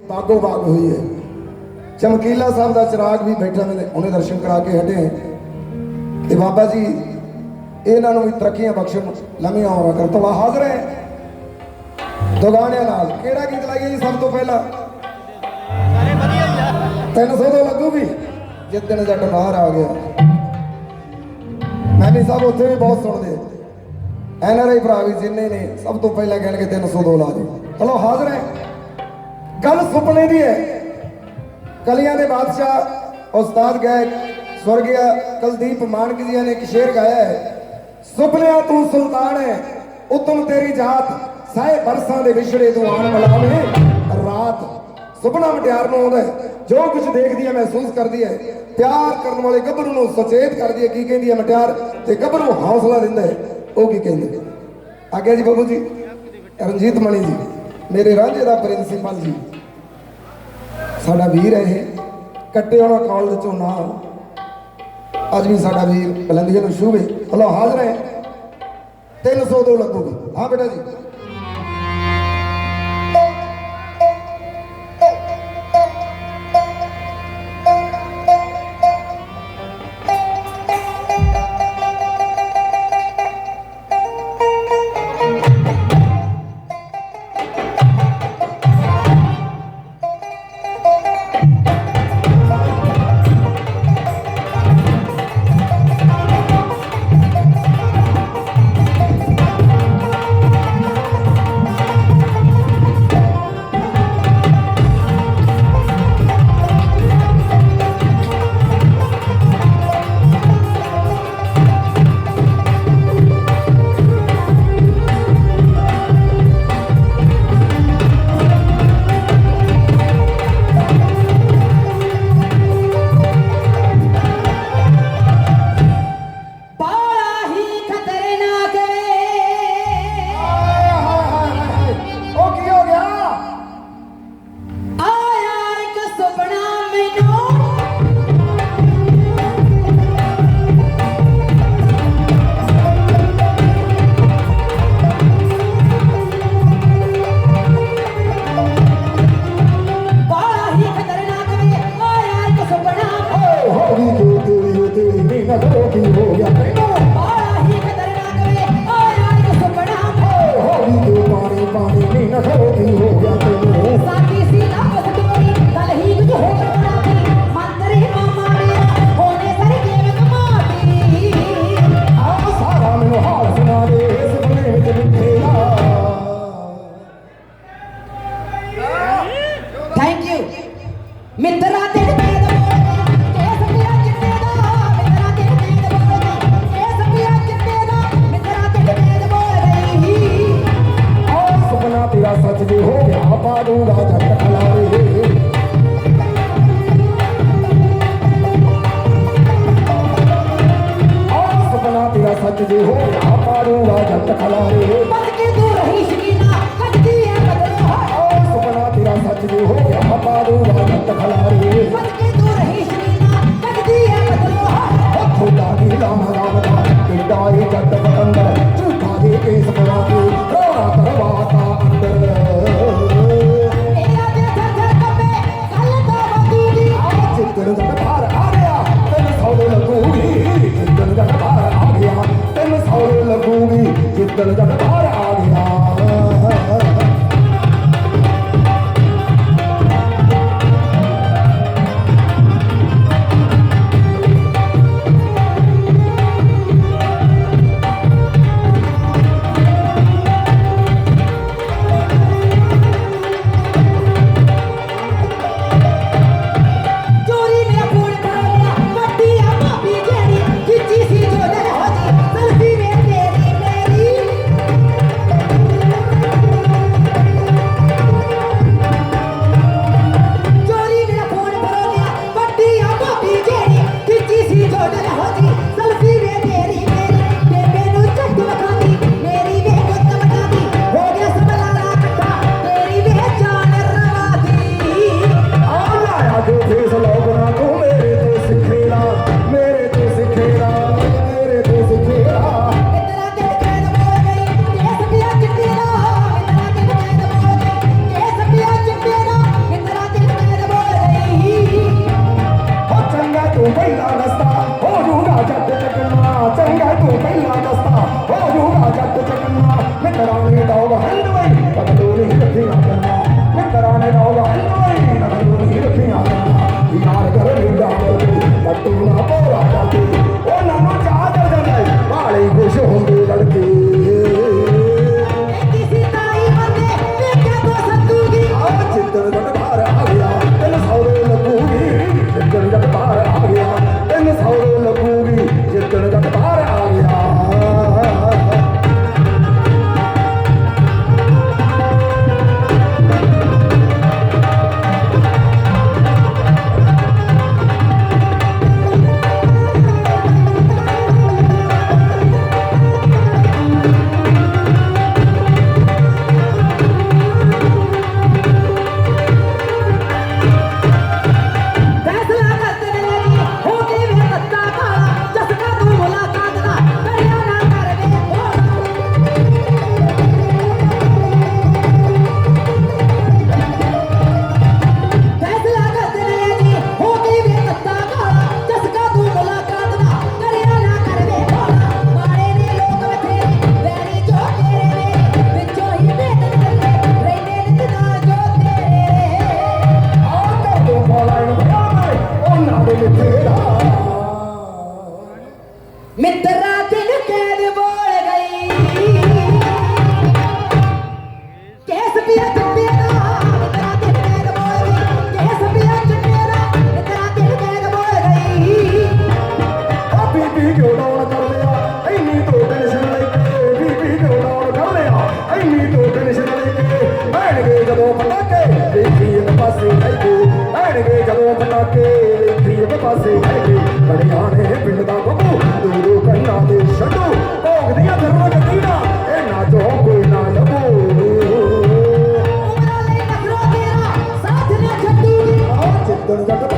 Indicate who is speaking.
Speaker 1: ਬਾਗੋ ਬਾਗ ਹੋਈ ਹੈ। ਚਮਕੀਲਾ ਸਾਹਿਬ ਦਾ ਚਿਰਾਗ ਵੀ ਬੈਠਾ ਨੇ, ਉਹਨੇ ਦਰਸ਼ਨ ਕਰਾ ਕੇ ਹਟੇ ਤੇ ਬਾਬਾ ਜੀ, ਇਹਨਾਂ ਨੂੰ ਵੀ ਤਰੱਕੀਆਂ ਬਖਸ਼ਣ, ਲੰਮੀਆਂ ਉਮਰਾਂ ਕਰ ਹਾਜ਼ਰ ਹੈ। ਦੁਗਾਣਿਆਂ ਨਾਲ, ਕਿਹੜਾ ਗੀਤ ਲਾਈਏ ਜੀ ਸਭ ਤੋਂ ਪਹਿਲਾਂ?
Speaker 2: ਸਾਰੇ ਵਧੀਆ ਹੀ ਆ
Speaker 1: 300 ਤੋਂ ਲੱਗੂਗੀ ਜਿੱਦਣ ਜੱਟ ਬਾਹਰ ਆ ਗਿਆ। ਮੈਂ ਵੀ ਸਭ ਉੱਥੇ ਵੀ ਬਹੁਤ ਸੁਣਦੇ ਐਨ ਆਰ ਆਈ ਭਰਾ ਵੀ ਜਿੰਨੇ ਨੇ, ਸਭ ਤੋਂ ਪਹਿਲਾਂ ਕਹਿਣਗੇ 302 ਲਾ ਦਿਓ। ਚਲੋ, ਹਾਜ਼ਰ ਹੈ। ਗੱਲ ਸੁਪਨੇ ਦੀ ਹੈ। ਕਲੀਆਂ ਦੇ ਬਾਦਸ਼ਾਹ ਉਸਤਾਦ ਗਾਇਕ ਸਵਰਗਿਆ ਕਲਦੀਪ ਮਾਨਕ ਜੀ ਨੇ ਇੱਕ ਸ਼ੇਰ ਗਾਇਆ ਹੈ, ਸੁਪਨਿਆਂ ਤੂੰ ਸੁਲਤਾਨ ਹੈ, ਉਤਮ ਤੇਰੀ ਜਾਤ, ਸਾਏ ਬਰਸਾਂ ਦੇ ਵਿਛੜੇ ਤੂੰ ਆਣ ਮਲਾਵੇ ਰਾਤ ਸੁਪਨਾ ਮਟਿਆਰ ਨੂੰ ਆਉਂਦਾ ਹੈ, ਜੋ ਕੁਝ ਦੇਖਦੀ ਹੈ, ਮਹਿਸੂਸ ਕਰਦੀ ਹੈ। ਪਿਆਰ ਕਰਨ ਵਾਲੇ ਗੱਭਰੂ ਨੂੰ ਸੁਚੇਤ ਕਰਦੀ ਹੈ, ਕੀ ਕਹਿੰਦੀ ਹੈ ਮਟਿਆਰ? ਤੇ ਗੱਭਰੂ ਹੌਸਲਾ ਦਿੰਦਾ ਹੈ, ਉਹ ਕੀ ਕਹਿੰਦੇ ਆ ਗਿਆ ਜੀ ਬਾਬੂ ਜੀ, ਰਣਜੀਤ ਮਣੀ ਜੀ, ਮੇਰੇ ਰਾਂਝੇ ਦਾ ਪ੍ਰਿੰਸੀਪਲ ਜੀ। ਸਾਡਾ ਵੀਰ ਹੈ ਇਹ। ਕੱਟੇ ਵਾਲਾ ਕਾਲਜ ਚੋਂ ਨਾ ਅੱਜ ਵੀ ਸਾਡਾ ਵੀਰ ਬਲੰਦੀਆਂ ਨੂੰ ਸ਼ੂਬੇ ਹਲੋ, ਹਾਜ਼ਰ ਹੈ। 300 ਤੋਂ ਲੱਗੂਗਾ। ਹਾਂ ਬੇਟਾ ਜੀ। ਨਾ ਕਰੋ ਹੋ ਗਿਆ ਤੈਨੂੰ
Speaker 3: ਬਾਲਾ ਹੀ ਖਤਰਨਾਕ ਵੇ ਆਇਆ ਇੱਕ ਸੁਪਨਾ
Speaker 1: ਹੋ ਗਈ ਜੋ ਪਾਣੀ ਪਾਣੀ ਨਹੀਂ ਨਾ ਕਰੋ ਹੋ ਜੇ ਹੋ ਪਾ ਦੂੰਗਾ ਜੱਟ ਖਲਾਰੇ
Speaker 3: ਬਦ ਕੇ ਦੂਰ ਹੀ ਸ਼ਕੀਨਾ? ਕੱਢਦੀ ਐ ਬਦਲੋ
Speaker 1: ਆ ਸੁਪਨਾ ਤੇਰਾ ਸੱਚ ਜੇ ਹੋ ਗਿਆ ਪਾ ਦੂੰਗਾ ਜੱਟ ਖਲਾਰੇ
Speaker 3: ਬਦ ਕੇ ਦੂਰ ਹੀ ਸ਼ਕੀਨਾ? ਕੱਢਦੀ ਐ ਬਦਲੋ
Speaker 1: ਖੁਦਾ ਦੀ ਰਾਮ ਰਾਮ ਦਾ ਕਿੱਡਾ ਹੀ ਜੱਟ ਪਤੰਦਰ ਝੂਠਾ ਦੇ ਕੇਸ ਬਣਾ ਕੇ ਜਿੱਦਣ
Speaker 3: ਮਿੱਤਰਾ ਦਿਨ ਕੈਦ ਬੋਲ ਗਈ। ਕੇਸ ਪਿਆ ਚੰਨੇ ਦਾ, ਮਿੱਤਰਾ ਦਿਨ ਕੈਦ ਬੋਲ ਗਈ। ਕੇਸ ਪਿਆ ਚੰਨੇ ਦਾ, ਮਿੱਤਰਾ ਦਿਨ ਕੈਦ ਬੋਲ ਗਈ।
Speaker 1: ਆ ਬੀਬੀ ਕਿਉਂ ਡਾਉਣ ਕਰ ਲਿਆ? ਐਨੀ ਤੋਂ ਟੈਨਸ਼ਨ ਲੈ ਕੇ ਬੀਬੀ ਕਿਉਂ ਡਾਉਣ ਕਰ ਲਿਆ? ਐਨੀ ਤੋਂ ਟੈਨਸ਼ਨ ਲੈ ਕੇ ਬੈਣਗੇ ਜਦੋਂ ਪਟਾਕੇ, ਬੀਬੀ ਇੱਕ ਪਾਸੇ ਲੈ ਕੇ ਬੈਣਗੇ ਜਦੋਂ ਪਟਾਕੇ। ਪਾਸੇ ਲੈ ਕੇ ਬੜਿਆਂ ਨੇ ਪਿੰਡ ਦਾ ਬੱਬੂ ਦੂਰੋਂ ਕੰਨਾਂ ਦੇ ਛੱਡੋ ਭੋਗਦੀਆਂ ਫਿਰਨਾ ਗੱਡੀਆਂ ਇਹਨਾਂ ਚੋਂ ਕੋਈ ਨਾ ਲੱਭੋ।
Speaker 3: ਉਮਰਾਂ ਲਈ ਨਖਰੋ ਤੇਰਾ ਸਾਥ ਨਾ ਛੱਡੂਗੀ
Speaker 1: ਆ ਜਿੱਦਣ ਜੱਟ